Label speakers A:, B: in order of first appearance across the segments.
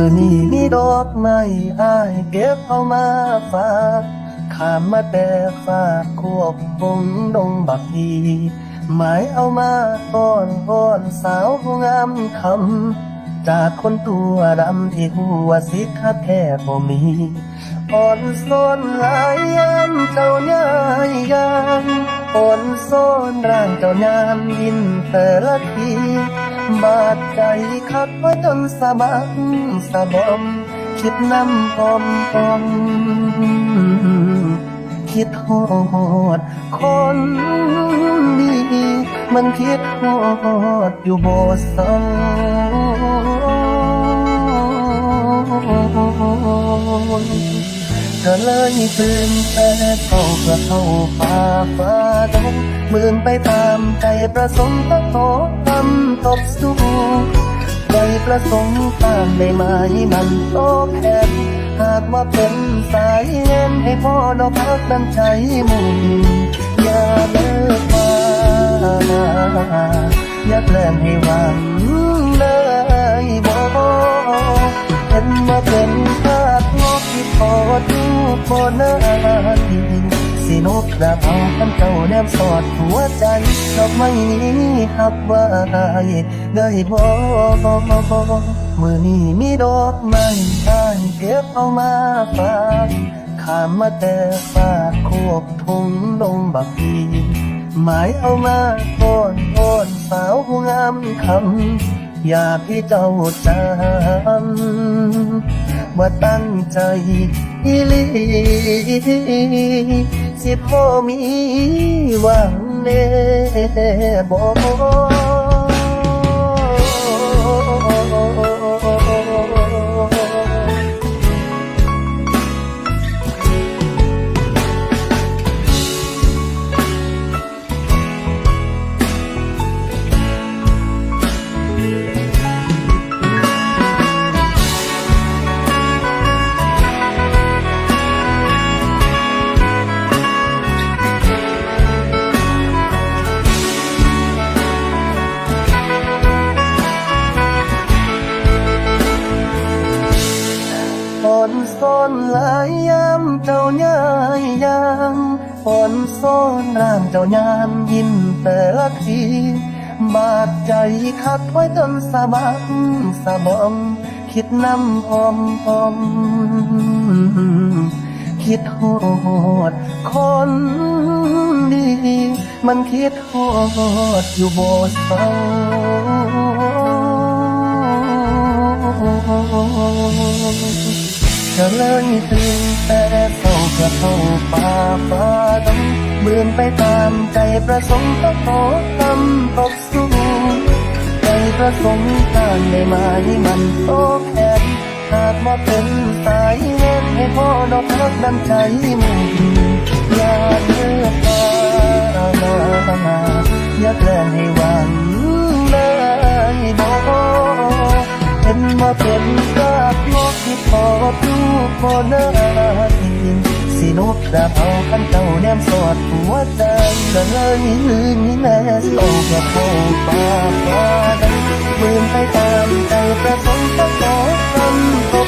A: มือนี้มีดอกไม้อายเก็บเอามาฝากขามมาแต่ฝากควบวงดงบักดีหมายเอามาป้อนป้อนสาวผู้งามคำจากคนตัวดำที่หัวสิกแท้บ่มีอ่อนซ้อนหลายยามเจ้ายายยามอ่อนซ้อนร่างเจ้ายามยินแต่ละที บาดใจคักไว้จนสะบักสะบอม คิดน้ำพอมพอมคิดโหด คนดีมันคิดโหดอยู่โบสอง ก็เลยตื่นแต่เข้าเพื่อเข้าป่าฟ้าดงเมืองไปตามใจประสงค์ตะโถตำตบสู้ใจประสงค์ตามไม่หมายมันโตแทนหากว่าเป็นสายเงินให้พ่อดอกพักน้ำใจมุ่งอย่าเลิกมาอย่าแกล้งให้หวัง ดูพอนาทีสินกกระเพราพันเจ้าแนมสอดหัวใจดอกไม้นี้หับไว้ได้บ่มือนี้มีดอกไม้ได้เก็บเอามาฝากขามมาแต่ฝากโคกทุ่งลงบักพีหมายเอามาป้อนป้อนสาวงามคำอยากให้เจ้าจำ ว่าตั้งใจอีหลีสิพ่อมีหวังแน่บ่ ซ้อนร่างเจ้ายามยินแต่ละที บาดใจคักไว้จนสะบักสะบอม คิดน้ำพอมพอม คิดโหดคนดี มันคิดโหดอยู่โบเศร้าก็เลยตื่นแต่เข้าเพื่อเข้าป่าฟ้าดง เบือนไปตามใจประสงค์ต้องขอทำตบสู้ใจประสงค์การได้มาให้มันโตแค่หากว่าเป็นสายเงินให้พ่อดอกรักดันใจมุ่งอย่าเลือกตามาตาอย่าแกล้งให้หวังเลยบอกเห็นว่าเป็นกาบงอกที่พอดูพอนาทีสิ นกกระเพราขั้นเจ้าแนมสอดหัวใจก็เลยลืมนี่แน่โลกกับโลกป่าฟ้าดังมืนไปตามใจประสงค์ต้องขอคำตก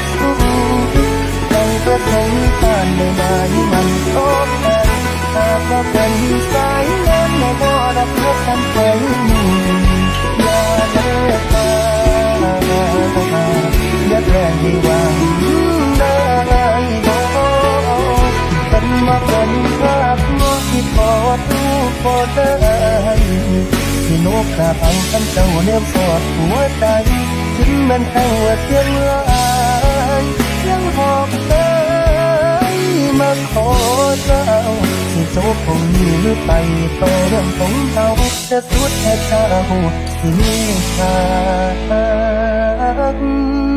A: ดูพอได้ที่นกกระเป๋าคันเจ้าเนียมสอดหัวใจถึงมันแค่ว่าเสียงลายยังหอบเลยมาขอเจ้าสิโจบคงอยู่หรือไปต่อเรื่องของเราจะสุดแค่เจ้าสิมีชา Thank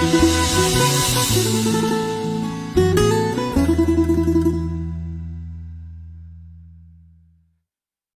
B: thank you